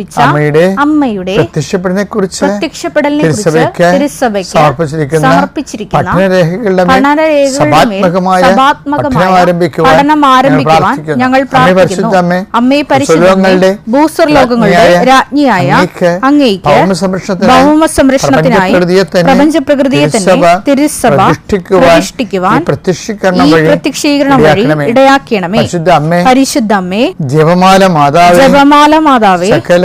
സംഭവിച്ച അമ്മയുടെ അമ്മയുടെ പ്രത്യക്ഷപ്പെടുന്നതിനെ കുറിച്ച് പ്രത്യക്ഷപ്പെടലിനെ കുറിച്ച് സമർപ്പിച്ചിരിക്കുന്ന പഠനം ആരംഭിക്കുവാൻ. ഞങ്ങൾ പ്രാർത്ഥിക്കുന്നു അമ്മേ, പരിശുദ്ധങ്ങളുടെ ഭൂസ്വർ ഭൂസ്വർലോകങ്ങളുടെ രാജ്ഞിയായ അങ്ങേക്ക് ഭൗമ സംരക്ഷണത്തിനായി പ്രപഞ്ച പ്രകൃതിയെ തന്നെ തിരുസഭ പ്രതിഷ്ഠിക്കുവാൻ പ്രത്യക്ഷീകരണം വഴി ഇടയാക്കണമേ. പരിശുദ്ധ അമ്മേ ജപമാല മാതാവേ ജപമാല മാതാവേ സകല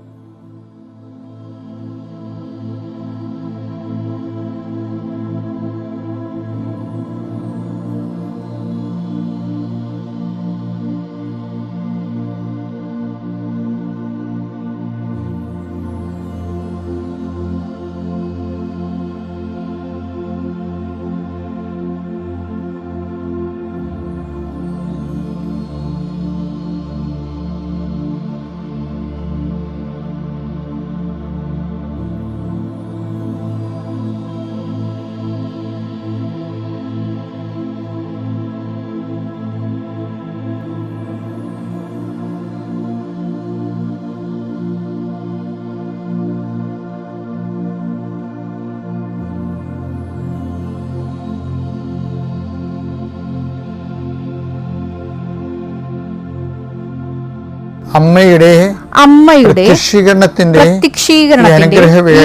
അമ്മയുടെ അമ്മയുടെ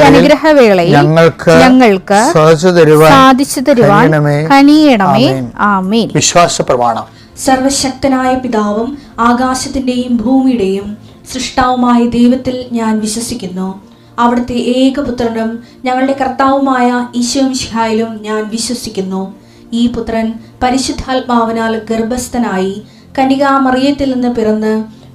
അനുഗ്രഹവേളയിൽ ഞങ്ങൾക്ക് ഞങ്ങൾക്ക് സാധിച്ചു തരുവാൻ സാധിച്ചു തരുവാൻ കനിയണമേ. ആമേൻ. വിശ്വാസ പ്രമാണം. സർവശക്തനായ പിതാവും ആകാശത്തിന്റെയും ഭൂമിയുടെയും സൃഷ്ടാവുമായ ദൈവത്തിൽ ഞാൻ വിശ്വസിക്കുന്നു. അവിടുത്തെ ഏകപുത്രനും ഞങ്ങളുടെ കർത്താവുമായ ഈശോമിഷിഹായിലും ഞാൻ വിശ്വസിക്കുന്നു. ഈ പുത്രൻ പരിശുദ്ധാത്മാവിനാൽ ഗർഭസ്ഥനായി കനികാമറിയത്തിൽ നിന്ന് പിറന്ന്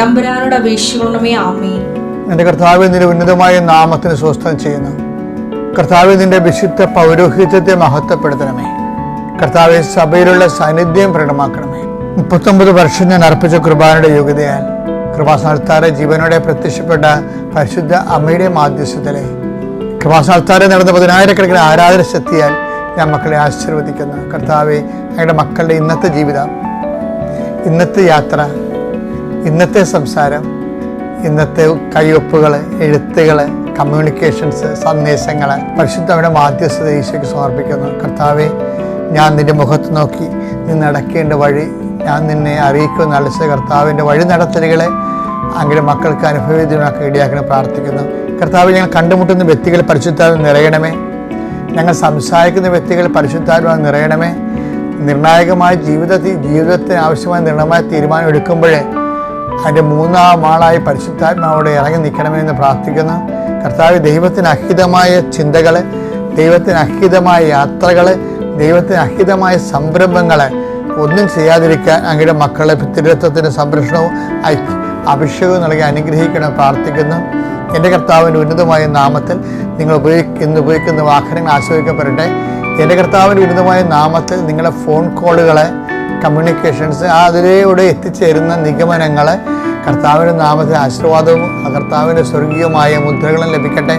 തമ്പുരാനോട് അപേക്ഷിക്കണമേ ആമേ എന്റെ കർത്താവ് നിന്റെ ഉന്നതമായ നാമത്തിന് സ്വസ്ഥം ചെയ്യുന്നു. കർത്താവ് നിന്റെ വിശുദ്ധ പൗരോഹിത്യത്തെ മഹത്വപ്പെടുത്തണമേ. കർത്താവ് സഭയിലുള്ള സാന്നിധ്യം പ്രകടമാക്കണമേ. മുപ്പത്തൊമ്പത് വർഷം ഞാൻ അർപ്പിച്ച കൃപാനയുടെ യോഗ്യതയാൽ കൃപാസ്ഥാനത്താറെ ജീവനോടെ പ്രത്യക്ഷപ്പെട്ട പരിശുദ്ധ അമ്മയുടെ മാധ്യസ്ഥത്തിലെ കൃപാസ്ഥാനത്താറെ നടന്ന പതിനായിരക്കണക്കിന് ആരാധന ശക്തിയാൽ ഞാൻ മക്കളെ ആശീർവദിക്കുന്നു. കർത്താവെ ഞങ്ങളുടെ മക്കളുടെ ഇന്നത്തെ ജീവിതം ഇന്നത്തെ യാത്ര ഇന്നത്തെ സംസാരം ഇന്നത്തെ കയ്യൊപ്പുകൾ എഴുത്തുകൾ കമ്മ്യൂണിക്കേഷൻസ് സന്ദേശങ്ങൾ പരിശുദ്ധയുടെ മാധ്യസ്ഥത ഈശോയ്ക്ക് സമർപ്പിക്കുന്നു. കർത്താവെ ഞാൻ നിന്റെ മുഖത്ത് നോക്കി നീ നടക്കേണ്ട വഴി ഞാൻ നിന്നെ അറിയിക്കുന്ന അളിച്ച കർത്താവിന്റെ വഴി നടത്തലുകളെ അങ്ങനെ മക്കൾക്ക് അനുഭവവേദ്യമാക്കി ഇടയാക്കണം പ്രാർത്ഥിക്കുന്നു. കർത്താവ് ഞങ്ങൾ കണ്ടുമുട്ടുന്ന വ്യക്തികൾ പരിശുദ്ധാത്മ നിറയണമേ. ഞങ്ങൾ സംസാരിക്കുന്ന വ്യക്തികൾ പരിശുദ്ധാത്മാ നിറയണമേ. നിർണായകമായ ജീവിതത്തിൽ ജീവിതത്തിന് ആവശ്യമായ നിർണമായ തീരുമാനം എടുക്കുമ്പോഴേ അതിന്റെ മൂന്നാം ആളായി പരിശുദ്ധാത്മാവോടെ ഇറങ്ങി നിൽക്കണമെന്ന് പ്രാർത്ഥിക്കുന്ന. കർത്താവ് ദൈവത്തിന് അഹിതമായ ചിന്തകൾ ദൈവത്തിന് അഹിതമായ യാത്രകൾ ദൈവത്തിന് അഹിതമായ സംരംഭങ്ങൾ ഒന്നും ചെയ്യാതിരിക്കാൻ അങ്ങയുടെ മക്കളെ തിരുത്തത്തിന് സംരക്ഷണവും അഭിഷേകവും നൽകി അനുഗ്രഹിക്കണം പ്രാർത്ഥിക്കുന്നു. എന്റെ കർത്താവിന്റെ ഉന്നതമായ നാമത്തിൽ നിങ്ങൾ ഉപയോഗിക്കുന്ന ഉപയോഗിക്കുന്ന വാഹനങ്ങൾ ആശ്രയിക്കപ്പെടട്ടെ എന്റെ കർത്താവിന്റെ ഉന്നതമായ നാമത്തിൽ നിങ്ങളുടെ ഫോൺ കോളുകളെ കമ്മ്യൂണിക്കേഷൻസ് അതിലൂടെ എത്തിച്ചേരുന്ന നിഗമനങ്ങൾ കർത്താവിന്റെ നാമത്തിൽ ആശീർവാദവും കർത്താവിന്റെ സ്വർഗീയമായ മുദ്രകളും ലഭിക്കട്ടെ.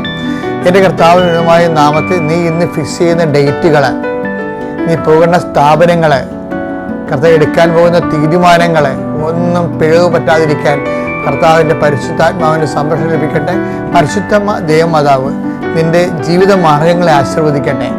എന്റെ കർത്താവിനുമായ നാമത്തിൽ നീ ഇന്ന് ഫിക്സ് ചെയ്യുന്ന ഡേറ്റുകൾ നീ പോകുന്ന സ്ഥാപനങ്ങൾ കർത്താവ് എടുക്കാൻ പോകുന്ന തീരുമാനങ്ങൾ ഒന്നും പിഴവ് പറ്റാതിരിക്കാൻ കർത്താവിന്റെ പരിശുദ്ധാത്മാവിന്റെ സംരക്ഷണം ലഭിക്കട്ടെ. പരിശുദ്ധ ദേവമാതാവ് നിന്റെ ജീവിത മാർഗങ്ങളെ ആശീർവദിക്കട്ടെ.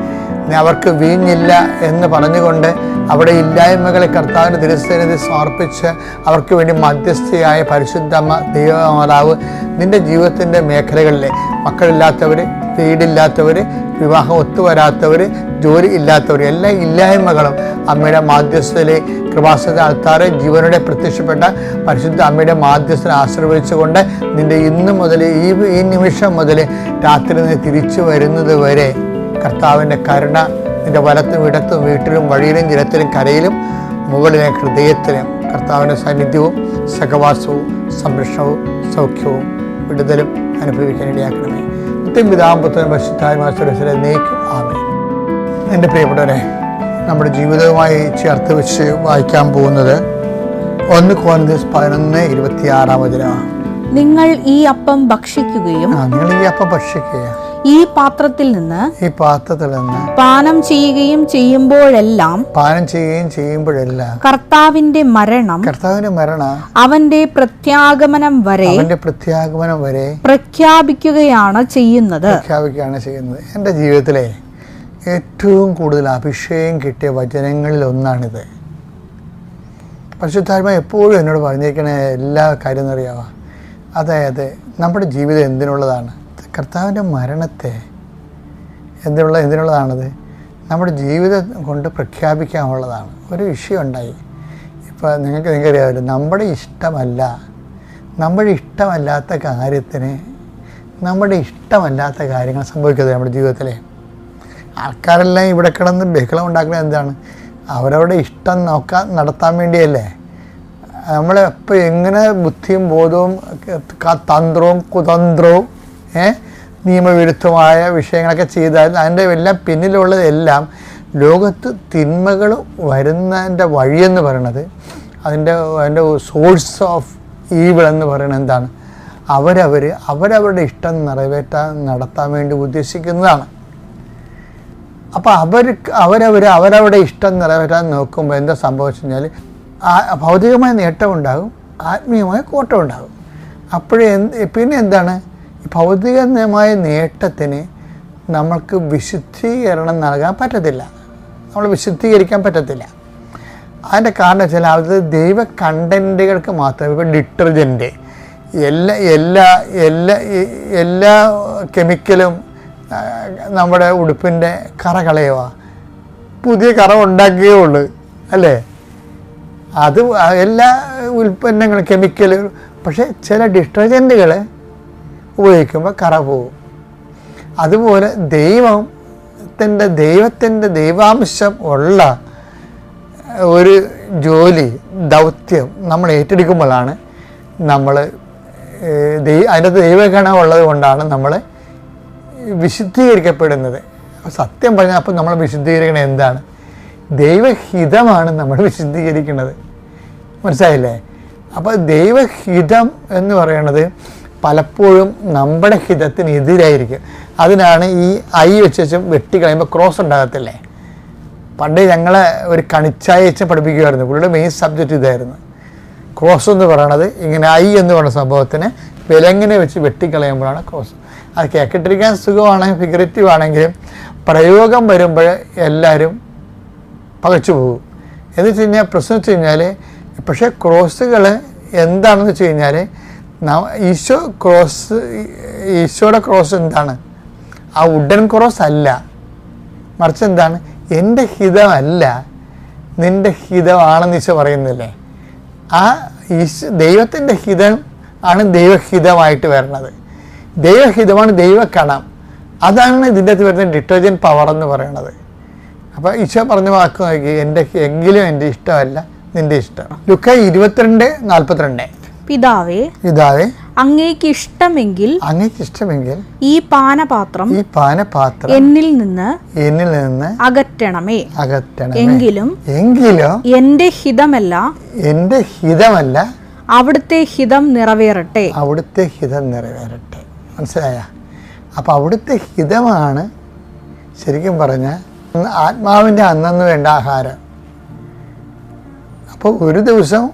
അവർക്ക് വീഞ്ഞില്ല എന്ന് പറഞ്ഞുകൊണ്ട് അവിടെ ഇല്ലായ്മകളെ കർത്താവിന്റെ തിരുസേനതി സമർപ്പിച്ച് അവർക്ക് വേണ്ടി മധ്യസ്ഥയായ പരിശുദ്ധമ്മ ദൈവമാതാവ് നിന്റെ ജീവിതത്തിന്റെ മേഖലകളിലെ മക്കളില്ലാത്തവർ വീടില്ലാത്തവർ വിവാഹം ഒത്തുവരാത്തവർ ജോലി ഇല്ലാത്തവർ എല്ലാ ഇല്ലായ്മകളും അമ്മയുടെ മാധ്യസ്ഥയിലെ കൃപാസന ആൾക്കാരെ ജീവനോടെ പ്രത്യക്ഷപ്പെട്ട പരിശുദ്ധ അമ്മയുടെ മാധ്യസ്ഥനെ ആശ്രയിച്ചുകൊണ്ട് നിന്റെ ഇന്ന് മുതൽ ഈ ഈ നിമിഷം മുതൽ രാത്രി നീ തിരിച്ചു വരുന്നത് വരെ കർത്താവിന്റെ കരുണ നിന്റെ വലത്തും ഇടത്തും വീട്ടിലും വഴിയിലും ജലത്തിലും കരയിലും മുകളിലെ ഹൃദയത്തിലും കർത്താവിന്റെ സാന്നിധ്യവും സഹവാസവും സംരക്ഷണവും സൗഖ്യവും വിടുതലും അനുഭവിക്കാൻ ഇടയാക്കണമേ. നിത്യം പിതാമ്പുത്രൻ പരിശുദ്ധാത്മാസുരസിലെ നീക്കും ആമേ എന്റെ പ്രിയപ്പെട്ടവരെ നമ്മുടെ ജീവിതവുമായി ചേർത്ത് വെച്ച് വായിക്കാൻ പോകുന്നത് ഒന്ന് കോൺഗ്രസ് പതിനൊന്ന് ഇരുപത്തിയാറാം വചനമാണ്. നിങ്ങൾ ഈ അപ്പം ഭക്ഷിക്കുകയും നിങ്ങൾ ഈ അപ്പം ഭക്ഷിക്കുക. ഈ പാത്രത്തിൽ നിന്ന് ഈ പാത്രത്തിൽ നിന്ന് പാനം ചെയ്യുകയും ചെയ്യുമ്പോഴെല്ലാം പാനം ചെയ്യുകയും ചെയ്യുമ്പോഴെല്ലാം കർത്താവിന്റെ മരണം കർത്താവിന്റെ മരണം അവന്റെ പ്രത്യാഗമനം വരെ അവന്റെ പ്രത്യാഗമനം വരെ പ്രഖ്യാപിക്കുകയാണ് ചെയ്യുന്നത്. പ്രഖ്യാപിക്കുകയാണ് ചെയ്യുന്നത്. എന്റെ ജീവിതത്തിലെ ഏറ്റവും കൂടുതൽ അഭിഷേകം കിട്ടിയ വചനങ്ങളിൽ ഒന്നാണിത്. പരിശുദ്ധാത്മ എപ്പോഴും എന്നോട് പറഞ്ഞിരിക്കണ എല്ലാ കാര്യം എന്നറിയാവാ അതായത് നമ്മുടെ ജീവിതം എന്തിനുള്ളതാണ്? കർത്താവിന്റെ മരണത്തെ എന്തിനുള്ള എന്തിനുള്ളതാണത്? നമ്മുടെ ജീവിതം കൊണ്ട് പ്രഖ്യാപിക്കാനുള്ളതാണ്. ഒരു വിഷയം ഉണ്ടായി. ഇപ്പോൾ നിങ്ങൾക്ക് നിങ്ങൾക്കറിയാമല്ലോ നമ്മുടെ ഇഷ്ടമല്ല നമ്മുടെ ഇഷ്ടമല്ലാത്ത കാര്യത്തിന് നമ്മുടെ ഇഷ്ടമല്ലാത്ത കാര്യങ്ങൾ സംഭവിക്കുന്നത് നമ്മുടെ ജീവിതത്തിലെ. ആൾക്കാരെല്ലാം ഇവിടെ കിടന്ന് ബഹളം ഉണ്ടാക്കുന്നത് എന്താണ്? അവരവരുടെ ഇഷ്ടം നോക്കാൻ നടത്താൻ വേണ്ടിയല്ലേ? നമ്മളെപ്പോൾ എങ്ങനെ ബുദ്ധിയും ബോധവും തന്ത്രവും കുതന്ത്രവും നിയമവിരുദ്ധമായ വിഷയങ്ങളൊക്കെ ചെയ്താൽ അതിന്റെ എല്ലാം പിന്നിലുള്ളതെല്ലാം ലോകത്ത് തിന്മകൾ വരുന്നതിന്റെ വഴിയെന്ന് പറയണത് അതിന്റെ അതിന്റെ സോഴ്സ് ഓഫ് ഈവിൾ എന്ന് പറയുന്നത് എന്താണ്? അവരവർ അവരവരുടെ ഇഷ്ടം നിറവേറ്റാൻ നടത്താൻ വേണ്ടി ഉദ്ദേശിക്കുന്നതാണ്. അപ്പോൾ അവർക്ക് അവരവർ അവരവരുടെ ഇഷ്ടം നിറവേറ്റാൻ നോക്കുമ്പോൾ എന്താ സംഭവിച്ചു കഴിഞ്ഞാൽ ഭൗതികമായ നേട്ടമുണ്ടാകും ആത്മീയമായ കോട്ടമുണ്ടാകും. അപ്പോഴേ പിന്നെ എന്താണ്? ഭൗതികമായ നേട്ടത്തിന് നമ്മൾക്ക് വിശുദ്ധീകരണം നൽകാൻ പറ്റത്തില്ല. നമ്മൾ വിശുദ്ധീകരിക്കാൻ പറ്റത്തില്ല. അതിന്റെ കാരണം വെച്ചാൽ അത് ദൈവ കണ്ടന്റുകൾക്ക് മാത്രം ഇപ്പോൾ ഡിറ്റർജന്റ് എല്ലാ എല്ലാ എല്ലാ എല്ലാ കെമിക്കലും നമ്മുടെ ഉടുപ്പിന്റെ കറ കളയുക പുതിയ കറ ഉണ്ടാക്കുകയേ ഉള്ളൂ അല്ലേ? അത് എല്ലാ ഉൽപ്പന്നങ്ങളും കെമിക്കൽ പക്ഷേ ചില ഡിറ്റർജന്റുകൾ ഉപയോഗിക്കുമ്പോൾ കറ പോകും. അതുപോലെ ദൈവം ദൈവത്തിന്റെ ദൈവത്തിന്റെ ദൈവാംശം ഉള്ള ഒരു ജോലി ദൗത്യം നമ്മൾ ഏറ്റെടുക്കുമ്പോഴാണ് നമ്മൾ അതിന്റെ ദൈവഗണ ഉള്ളത് കൊണ്ടാണ് നമ്മൾ വിശുദ്ധീകരിക്കപ്പെടുന്നത്. സത്യം പറഞ്ഞാൽ അപ്പോൾ നമ്മൾ വിശുദ്ധീകരിക്കണത് എന്താണ്? ദൈവഹിതമാണ് നമ്മൾ വിശുദ്ധീകരിക്കുന്നത് മനസ്സിലായില്ലേ? അപ്പോൾ ദൈവഹിതം എന്ന് പറയുന്നത് പലപ്പോഴും നമ്മുടെ ഹിതത്തിന് എതിരായിരിക്കും അതിനാണ് ഈ ഐ വെച്ച് വെട്ടി കളയുമ്പോൾ ക്രോസ് ഉണ്ടാകത്തില്ലേ? പണ്ട് ഞങ്ങളെ ഒരു കണിച്ചായ വെച്ച് പഠിപ്പിക്കുമായിരുന്നു പുള്ളിയുടെ മെയിൻ സബ്ജക്റ്റ് ഇതായിരുന്നു. ക്രോസ് എന്ന് പറയണത് ഇങ്ങനെ ഐ എന്ന് പറയുന്ന സംഭവത്തിന് വിലങ്ങനെ വെച്ച് വെട്ടിക്കളയുമ്പോഴാണ് ക്രോസ് അത് കേക്കിട്ടിരിക്കാൻ സുഖമാണ് ഫിഗറേറ്റീവ് ആണെങ്കിലും പ്രയോഗം വരുമ്പോൾ എല്ലാവരും പകച്ചു പോകും. എന്ന് വെച്ച് കഴിഞ്ഞാൽ പ്രശ്നം വെച്ച് കഴിഞ്ഞാൽ പക്ഷേ ക്രോസുകൾ എന്താണെന്ന് വെച്ച് കഴിഞ്ഞാൽ ഈശോ ക്രോസ് ഈശോയുടെ ക്രോസ് എന്താണ്? ആ വുഡൻ ക്രോസ് അല്ല. മറിച്ച് എന്താണ്? എന്റെ ഹിതമല്ല. നിന്റെ ഹിതമാണെന്ന് ഈശോ പറയുന്നില്ലേ? ആ ഈശ് ദൈവത്തിന്റെ ഹിതം ആണ് ദൈവഹിതമായിട്ട് വരുന്നത്. ദൈവഹിതമാണ് ദൈവക്കണം അതാണ് ഇതിന്റെ അകത്ത് വരുന്ന ഡിറ്റർജന്റ് പവർ എന്ന് പറയുന്നത്. അപ്പോൾ ഈശോ പറഞ്ഞ വാക്ക് നോക്കി എന്റെ എങ്കിലും എന്റെ ഇഷ്ടമല്ല നിന്റെ ഇഷ്ടം. ലുക്ക ഇരുപത്തിരണ്ട് നാൽപ്പത്തിരണ്ട്. പിതാവേ പിതാവേ അങ്ങേക്ക് ഇഷ്ടമെങ്കിൽ അങ്ങേക്ക് ഇഷ്ടമെങ്കിൽ ഈ പാനപാത്രം ഈ പാനപാത്രം എന്നിൽ നിന്ന് എന്നിൽ നിന്ന് അകറ്റണമേ. അകറ്റണം എങ്കിലും എങ്കിലും എന്റെ ഹിതമല്ല എന്റെ ഹിതമല്ല അവിടുത്തെ ഹിതം നിറവേറട്ടെ. അവിടുത്തെ ഹിതം നിറവേറട്ടെ. മനസ്സിലായ? അപ്പോൾ അവിടുത്തെ ഹിതമാണ് ശരിക്കും പറഞ്ഞാൽ ആത്മാവിന്റെ അന്നന്ന് വേണ്ട ആഹാരം. അപ്പോൾ ഒരു ദിവസം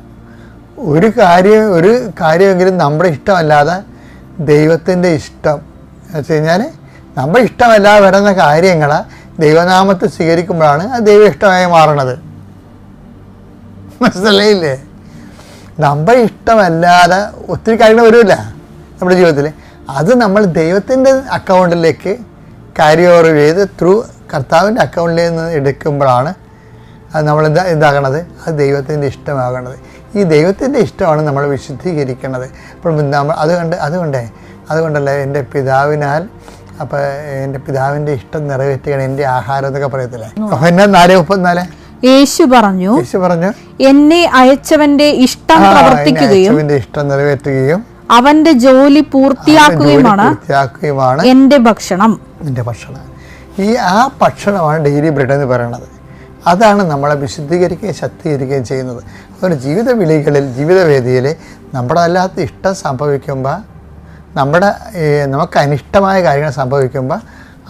ഒരു കാര്യം ഒരു കാര്യമെങ്കിലും നമ്മുടെ ഇഷ്ടമല്ലാതെ ദൈവത്തിന്റെ ഇഷ്ടം എന്ന് വെച്ച് കഴിഞ്ഞാൽ നമ്മുടെ ഇഷ്ടമല്ലാതെ വരുന്ന കാര്യങ്ങൾ ദൈവനാമത്തെ സ്വീകരിക്കുമ്പോഴാണ് അത് ദൈവ ഇഷ്ടമായി മാറണത് മനസ്സിലായില്ലേ? നമ്മുടെ ഇഷ്ടമല്ലാതെ ഒത്തിരി കാര്യങ്ങൾ വരുമില്ല നമ്മുടെ ജീവിതത്തിൽ. അത് നമ്മൾ ദൈവത്തിന്റെ അക്കൗണ്ടിലേക്ക് ക്യാരി ചെയ്ത് ത്രൂ കർത്താവിന്റെ അക്കൗണ്ടിൽ നിന്ന് എടുക്കുമ്പോഴാണ് അത് നമ്മൾ എന്താ എന്താകണത്? അത് ദൈവത്തിന്റെ ഇഷ്ടമാകണത്. ഈ ദൈവത്തിന്റെ ഇഷ്ടമാണ് നമ്മൾ വിശുദ്ധീകരിക്കുന്നത് അപ്പോൾ നമ്മൾ അതുകൊണ്ട് അതുകൊണ്ടേ അതുകൊണ്ടല്ലേ എന്റെ പിതാവിനാൽ അപ്പോൾ എന്റെ പിതാവിന്റെ ഇഷ്ടം നിറവേറ്റുകയാണ് എന്റെ ആഹാരം എന്നൊക്കെ പറയത്തില്ലേ? എന്നാ നാല് മുപ്പത്തിനാല് യേശു പറഞ്ഞു യേശു പറഞ്ഞു എന്നെ അയച്ചവന്റെ ഇഷ്ടം പ്രവർത്തിക്കുകയും ഇഷ്ടം നിറവേറ്റുകയും അവന്റെ ജോലി പൂർത്തിയാക്കുകയുമാണ് പൂർത്തിയാക്കുകയുമാണ് എന്റെ ഭക്ഷണം. എന്റെ ഭക്ഷണം. ഈ ആ ഭക്ഷണമാണ് ഡെയിലി ബ്രെഡ് എന്ന് പറയുന്നത്. അതാണ് നമ്മളെ വിശുദ്ധീകരിക്കുകയും ശക്തീകരിക്കുകയും ചെയ്യുന്നത്. അതുകൊണ്ട് ജീവിത വിളികളിൽ ജീവിതവേദിയിൽ നമ്മുടെ അല്ലാത്ത ഇഷ്ടം സംഭവിക്കുമ്പോൾ നമ്മുടെ നമുക്ക് അനിഷ്ടമായ കാര്യങ്ങൾ സംഭവിക്കുമ്പോൾ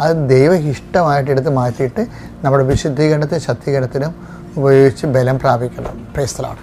അത് ദൈവ ഇഷ്ടമായിട്ട് എടുത്ത് മാറ്റിയിട്ട് നമ്മുടെ വിശുദ്ധീകരണത്തിനും ശക്തീകരണത്തിനും ഉപയോഗിച്ച് ബലം പ്രാപിക്കണം. പ്രേസ്തലാണ്